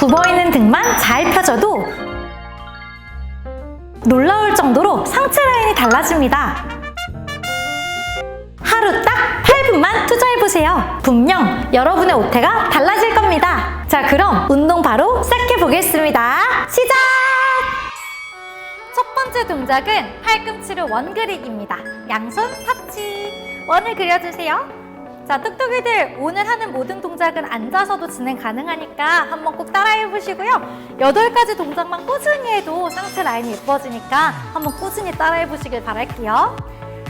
굽어있는 등만 잘 펴줘도 놀라울 정도로 상체 라인이 달라집니다. 하루 딱 8분만 투자해보세요. 분명 여러분의 오태가 달라질 겁니다. 자, 그럼 운동 바로 시작해보겠습니다. 시작! 첫 번째 동작은 팔꿈치로 원 그리기입니다. 양손 터치. 원을 그려주세요. 자, 뚝뚝이들 오늘 하는 모든 동작은 앉아서도 진행 가능하니까 한번 꼭 따라해 보시고요. 여덟 가지 동작만 꾸준히 해도 상체 라인이 예뻐지니까 한번 꾸준히 따라해 보시길 바랄게요.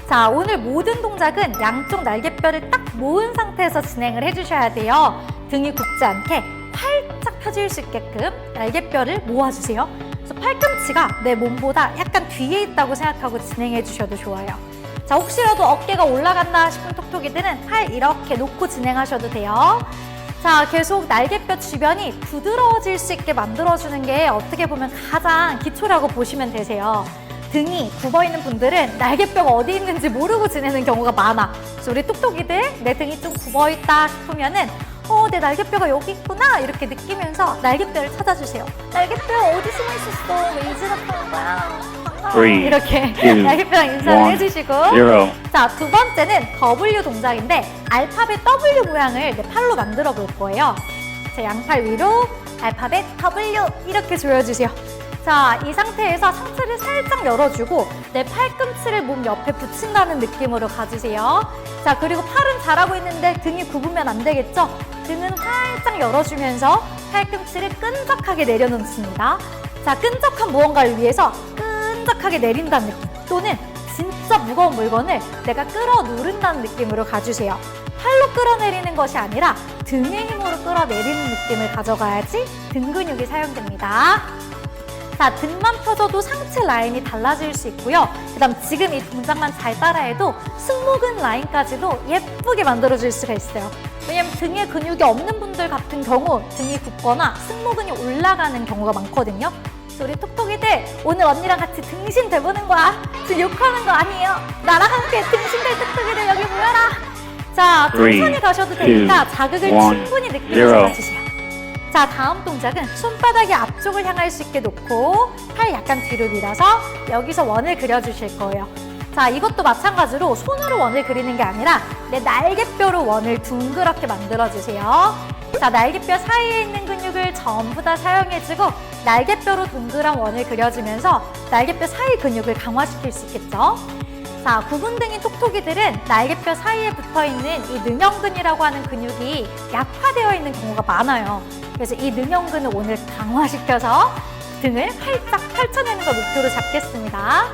자, 오늘 모든 동작은 양쪽 날개뼈를 딱 모은 상태에서 진행을 해주셔야 돼요. 등이 굽지 않게 활짝 펴질 수 있게끔 날개뼈를 모아주세요. 그래서 팔꿈치가 내 몸보다 약간 뒤에 있다고 생각하고 진행해 주셔도 좋아요. 자, 혹시라도 어깨가 올라간다 싶은 톡톡이들은 팔 이렇게 놓고 진행하셔도 돼요. 자, 계속 날개뼈 주변이 부드러워질 수 있게 만들어주는 게 어떻게 보면 가장 기초라고 보시면 되세요. 등이 굽어 있는 분들은 날개뼈가 어디 있는지 모르고 지내는 경우가 많아. 그래서 우리 똑똑이들 내 등이 좀 굽어 있다 싶으면은 어, 내 날개뼈가 여기 있구나 이렇게 느끼면서 날개뼈를 찾아주세요. 날개뼈 어디 숨어 있었어? 왜 이제 나타난 거야? Three, 이렇게 two, 날개뼈랑 인사를 one, 해주시고 zero. 자, 두 번째는 W 동작인데 알파벳 W 모양을 내 팔로 만들어 볼 거예요. 자, 양팔 위로 알파벳 W 이렇게 조여주세요. 자, 이 상태에서 상체를 살짝 열어주고 내 팔꿈치를 몸 옆에 붙인다는 느낌으로 가주세요. 자, 그리고 팔은 잘하고 있는데 등이 굽으면 안 되겠죠? 등은 활짝 열어주면서 팔꿈치를 끈적하게 내려놓습니다. 자, 끈적한 무언가를 위해서 끈적하게 내린다는 느낌 또는 진짜 무거운 물건을 내가 끌어 누른다는 느낌으로 가주세요. 팔로 끌어내리는 것이 아니라 등의 힘으로 끌어내리는 느낌을 가져가야지 등 근육이 사용됩니다. 자, 등만 펴줘도 상체 라인이 달라질 수 있고요. 그 다음 지금 이 동작만 잘 따라해도 승모근 라인까지도 예쁘게 만들어줄 수가 있어요. 왜냐면 등에 근육이 없는 분들 같은 경우 등이 굽거나 승모근이 올라가는 경우가 많거든요. 우리 톡톡이들 오늘 언니랑 같이 등신 돼보는 거야. 지금 욕하는 거 아니에요. 나랑 함께 등신될 톡톡이들 여기 모여라. 자, 천천히 가셔도 되니까 자극을 충분히 느끼면서. 가주세요. 자, 다음 동작은 손바닥이 앞쪽을 향할 수 있게 놓고 팔 약간 뒤로 밀어서 여기서 원을 그려주실 거예요. 자, 이것도 마찬가지로 손으로 원을 그리는 게 아니라 내 날개뼈로 원을 둥그렇게 만들어주세요. 자, 날개뼈 사이에 있는 근육을 전부 다 사용해주고 날개뼈로 동그란 원을 그려주면서 날개뼈 사이 근육을 강화시킬 수 있겠죠. 자, 구분등인 톡톡이들은 날개뼈 사이에 붙어 있는 이 능형근이라고 하는 근육이 약화되어 있는 경우가 많아요. 그래서 이 능형근을 오늘 강화시켜서 등을 활짝 펼쳐내는 걸 목표로 잡겠습니다.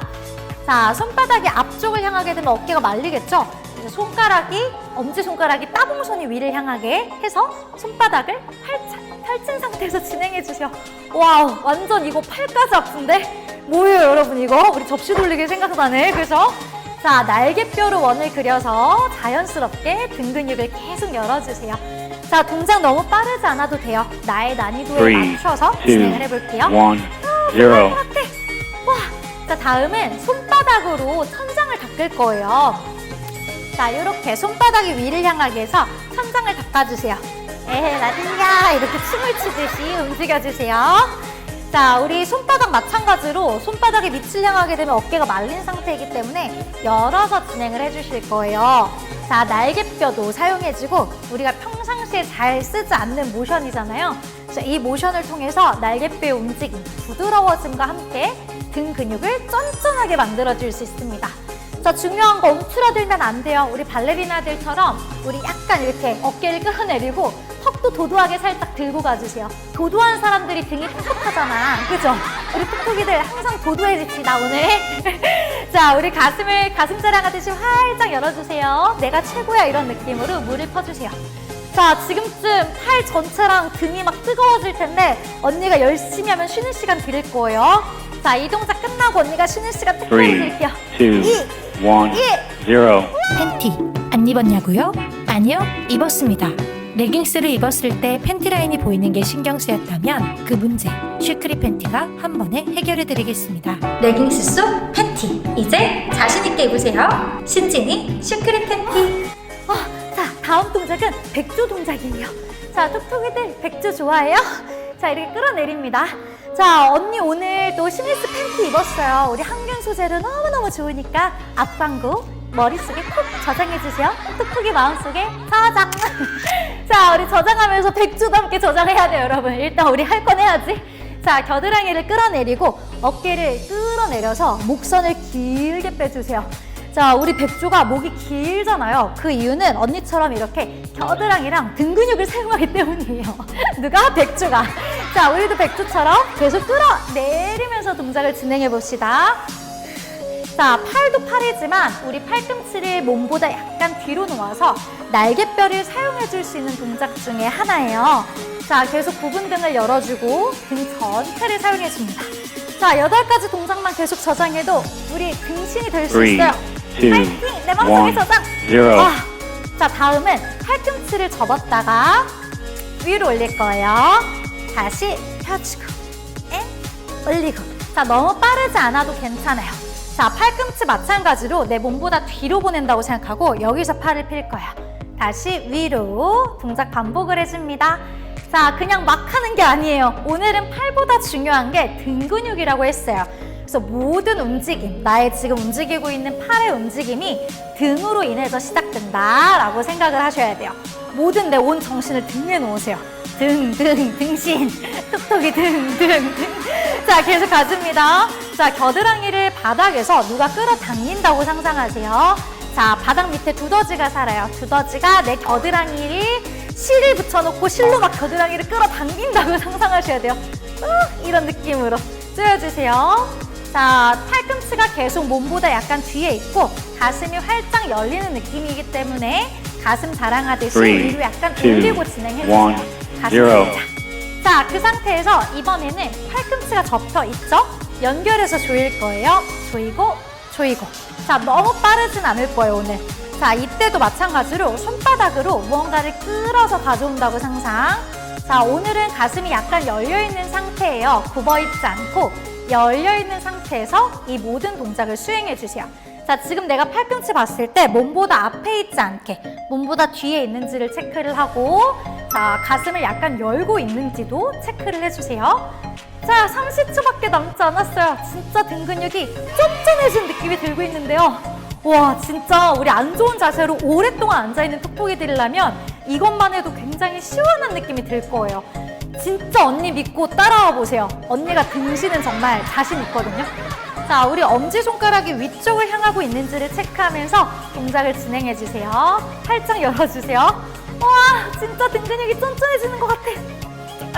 자, 손바닥이 앞쪽을 향하게 되면 어깨가 말리겠죠? 그래서 손가락이, 엄지손가락이 따봉선이 위를 향하게 해서 손바닥을 활짝 펼친 상태에서 진행해 주세요. 와우, 완전 이거 팔까지 아픈데? 뭐예요, 여러분, 이거? 우리 접시 돌리기 생각나네. 그래서 자, 날개뼈로 원을 그려서 자연스럽게 등 근육을 계속 열어주세요. 자, 동작 너무 빠르지 않아도 돼요. 나의 난이도에 Three, 맞춰서 two, 진행을 해볼게요. one, zero. 같아. 와, 자 다음은 손바닥으로 천장을 닦을 거예요. 자, 이렇게 손바닥이 위를 향하게 해서 천장을 닦아주세요. 에헤, 라디야 이렇게 춤을 추듯이 움직여주세요. 자, 우리 손바닥 마찬가지로 손바닥이 밑을 향하게 되면 어깨가 말린 상태이기 때문에 열어서 진행을 해주실 거예요. 자, 날개뼈도 사용해주고 우리가 평상시에 잘 쓰지 않는 모션이잖아요. 그래서 이 모션을 통해서 날개뼈의 움직임, 부드러워짐과 함께 등 근육을 쫀쫀하게 만들어줄 수 있습니다. 자, 중요한 거 움츠러들면 안 돼요. 우리 발레리나들처럼 우리 약간 이렇게 어깨를 끌어내리고 턱도 도도하게 살짝 들고 가주세요. 도도한 사람들이 등이 톡톡하잖아. 그죠? 우리 톡톡이들 항상 도도해집시다, 오늘. 자, 우리 가슴을 가슴 자랑 하듯이 활짝 열어주세요. 내가 최고야, 이런 느낌으로 물을 퍼주세요. 자, 지금쯤 팔 전체랑 등이 막 뜨거워질 텐데 언니가 열심히 하면 쉬는 시간 드릴 거예요. 자, 이 동작 끝나고 언니가 쉬는 시간 특별히 Three, 드릴게요. two, one, zero. 팬티 안 입었냐고요? 아니요, 입었습니다. 레깅스를 입었을 때 팬티 라인이 보이는 게 신경 쓰였다면 그 문제 슈크리 팬티가 한 번에 해결해 드리겠습니다. 레깅스 속 팬티. 이제 자신 있게 입으세요. 신진이 슈크림 팬티. 어, 자, 다음 동작은 백조 동작이에요. 자, 톡톡이들 백조 좋아해요? 자, 이렇게 끌어내립니다. 자, 언니 오늘 또 시니스 팬티 입었어요. 우리 항균 소재로 너무너무 좋으니까 앞광고 머릿속에 콕 저장해주세요. 톡톡이 마음속에 저장. 자, 우리 저장하면서 백주도 함께 저장해야 돼요, 여러분. 일단 우리 할 건 해야지. 자, 겨드랑이를 끌어내리고 어깨를 끌어내려서 목선을 길게 빼주세요. 자, 우리 백조가 목이 길잖아요. 그 이유는 언니처럼 이렇게 겨드랑이랑 등 근육을 사용하기 때문이에요. 누가? 백조가. 자, 우리도 백조처럼 계속 끌어내리면서 동작을 진행해 봅시다. 자, 팔도 팔이지만 우리 팔꿈치를 몸보다 약간 뒤로 놓아서 날개뼈를 사용해 줄 수 있는 동작 중에 하나예요. 자, 계속 부분 등을 열어주고 등 전체를 사용해 줍니다. 자, 여덟 가지 동작만 계속 저장해도 우리 등신이 될 수 있어요. 파이팅! 내 마음속에 저장! 와. 자, 다음은 팔꿈치를 접었다가 위로 올릴 거예요. 다시 펴주고, 앤 올리고. 자, 너무 빠르지 않아도 괜찮아요. 자, 팔꿈치 마찬가지로 내 몸보다 뒤로 보낸다고 생각하고 여기서 팔을 필 거야. 다시 위로 동작 반복을 해줍니다. 자, 그냥 막 하는 게 아니에요. 오늘은 팔보다 중요한 게 등 근육이라고 했어요. 그래서 모든 움직임, 나의 지금 움직이고 있는 팔의 움직임이 등으로 인해서 시작된다라고 생각을 하셔야 돼요. 모든 내 온 정신을 등에 놓으세요. 등, 등, 등신, 톡톡이 등, 등, 등. 자, 계속 가줍니다. 자, 겨드랑이를 바닥에서 누가 끌어당긴다고 상상하세요. 자, 바닥 밑에 두더지가 살아요. 두더지가 내 겨드랑이를 실을 붙여놓고 실로 막 겨드랑이를 끌어당긴다고 상상하셔야 돼요. 으, 이런 느낌으로 쪼여주세요. 자, 팔꿈치가 계속 몸보다 약간 뒤에 있고 가슴이 활짝 열리는 느낌이기 때문에 가슴 자랑하듯이 위로 약간 two, 올리고 진행해주세요. 가슴. 살짝. 자, 그 상태에서 이번에는 팔꿈치가 접혀 있죠? 연결해서 조일 거예요. 조이고, 조이고. 자, 너무 빠르진 않을 거예요, 오늘. 자, 이때도 마찬가지로 손바닥으로 무언가를 끌어서 가져온다고 상상. 자, 오늘은 가슴이 약간 열려있는 상태예요. 굽어있지 않고 열려있는 상태에서 이 모든 동작을 수행해 주세요. 자, 지금 내가 팔꿈치 봤을 때 몸보다 앞에 있지 않게 몸보다 뒤에 있는지를 체크를 하고 자, 가슴을 약간 열고 있는지도 체크를 해주세요. 자, 30초밖에 남지 않았어요. 진짜 등 근육이 쫀쫀해진 느낌이 들고 있는데요. 와, 진짜 우리 안 좋은 자세로 오랫동안 앉아있는 톡톡이들이라면 이것만 해도 굉장히 시원한 느낌이 들 거예요. 진짜 언니 믿고 따라와 보세요. 언니가 등신은 정말 자신 있거든요. 자, 우리 엄지손가락이 위쪽을 향하고 있는지를 체크하면서 동작을 진행해 주세요. 활짝 열어주세요. 와, 진짜 등 근육이 쫀쫀해지는 것 같아.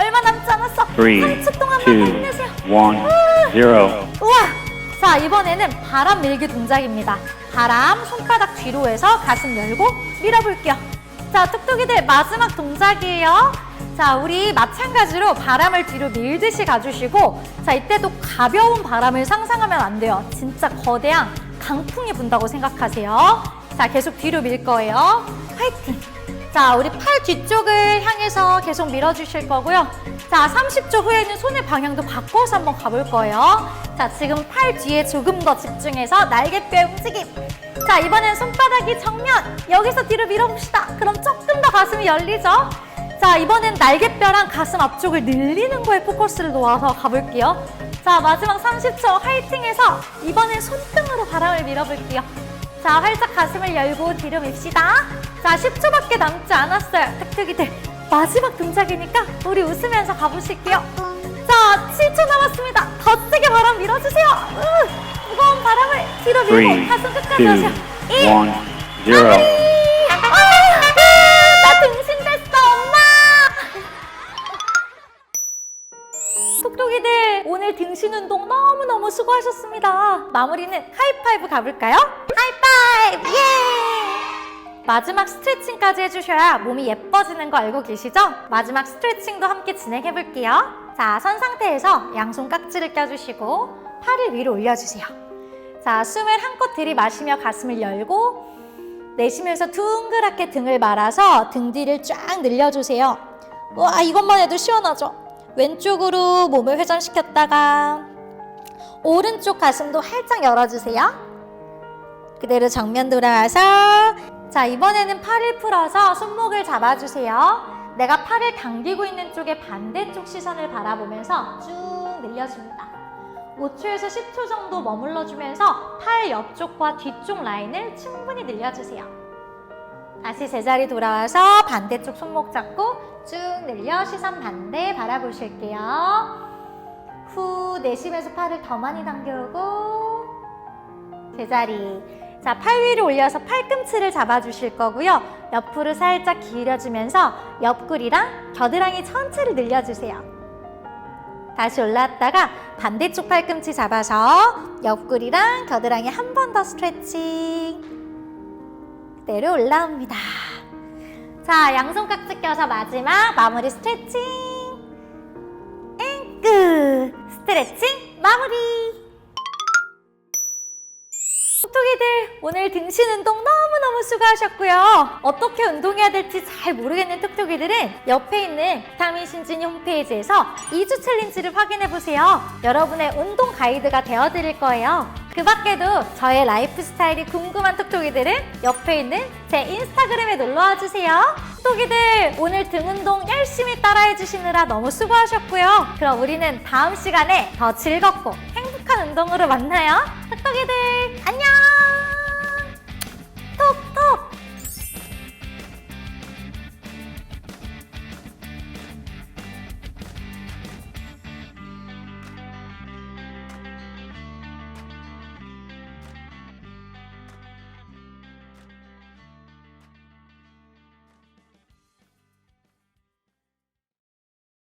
얼마 남지 않았어. Three, 3초 동안만 더 two, 힘내세요. one, zero. 우와! 자, 이번에는 바람 밀기 동작입니다. 바람, 손바닥 뒤로 해서 가슴 열고 밀어볼게요. 자, 뚝뚝이들 마지막 동작이에요. 자, 우리 마찬가지로 바람을 뒤로 밀듯이 가주시고, 자, 이때도 가벼운 바람을 상상하면 안 돼요. 진짜 거대한 강풍이 분다고 생각하세요. 자, 계속 뒤로 밀 거예요. 화이팅! 자, 우리 팔 뒤쪽을 향해서 계속 밀어주실 거고요. 자, 30초 후에는 손의 방향도 바꿔서 한번 가볼 거예요. 자, 지금 팔 뒤에 조금 더 집중해서 날개뼈 움직임. 자, 이번엔 손바닥이 정면. 여기서 뒤로 밀어봅시다. 그럼 조금 더 가슴이 열리죠? 자, 이번엔 날개뼈랑 가슴 앞쪽을 늘리는 거에 포커스를 놓아서 가볼게요. 자, 마지막 30초 화이팅해서 이번엔 손등으로 바람을 밀어볼게요. 자, 활짝 가슴을 열고 뒤로 밉시다. 자, 10초밖에 남지 않았어요. 탁탁이들. 마지막 동작이니까 우리 웃으면서 가보실게요. 자, 7초 남았습니다. 더 세게 바람 밀어주세요. 으, 무거운 바람을 뒤로 밀고 Three, 가슴 끝까지 two, 하세요. 일, one, zero. 아, 으, 나 등신 됐어, 엄마! 톡톡이들 오늘 등신 운동 너무너무 수고하셨습니다. 마무리는 하이파이브 가볼까요? 예! 마지막 스트레칭까지 해주셔야 몸이 예뻐지는 거 알고 계시죠? 마지막 스트레칭도 함께 진행해 볼게요. 자, 선 상태에서 양손 깍지를 껴주시고 팔을 위로 올려주세요. 자, 숨을 한껏 들이마시며 가슴을 열고 내쉬면서 둥그랗게 등을 말아서 등 뒤를 쫙 늘려주세요. 와, 이것만 해도 시원하죠? 왼쪽으로 몸을 회전시켰다가 오른쪽 가슴도 활짝 열어주세요. 그대로 정면 돌아와서 자, 이번에는 팔을 풀어서 손목을 잡아주세요. 내가 팔을 당기고 있는 쪽의 반대쪽 시선을 바라보면서 쭉 늘려줍니다. 5초에서 10초 정도 머물러주면서 팔 옆쪽과 뒤쪽 라인을 충분히 늘려주세요. 다시 제자리 돌아와서 반대쪽 손목 잡고 쭉 늘려 시선 반대 바라보실게요. 후 내쉬면서 팔을 더 많이 당겨오고 제자리 자, 팔 위로 올려서 팔꿈치를 잡아주실 거고요. 옆으로 살짝 기울여주면서 옆구리랑 겨드랑이 전체를 늘려주세요. 다시 올라왔다가 반대쪽 팔꿈치 잡아서 옆구리랑 겨드랑이 한 번 더 스트레칭. 그대로 올라옵니다. 자, 양손 깍지 껴서 마지막 마무리 스트레칭. 앵끝 스트레칭 마무리. 톡톡이들 오늘 등신 운동 너무너무 수고하셨고요. 어떻게 운동해야 될지 잘 모르겠는 톡톡이들은 옆에 있는 비타민 신진이 홈페이지에서 2주 챌린지를 확인해보세요. 여러분의 운동 가이드가 되어드릴 거예요. 그 밖에도 저의 라이프 스타일이 궁금한 톡톡이들은 옆에 있는 제 인스타그램에 놀러와 주세요. 톡톡이들 오늘 등 운동 열심히 따라해 주시느라 너무 수고하셨고요. 그럼 우리는 다음 시간에 더 즐겁고 행복한 운동으로 만나요. 톡톡이들 안녕!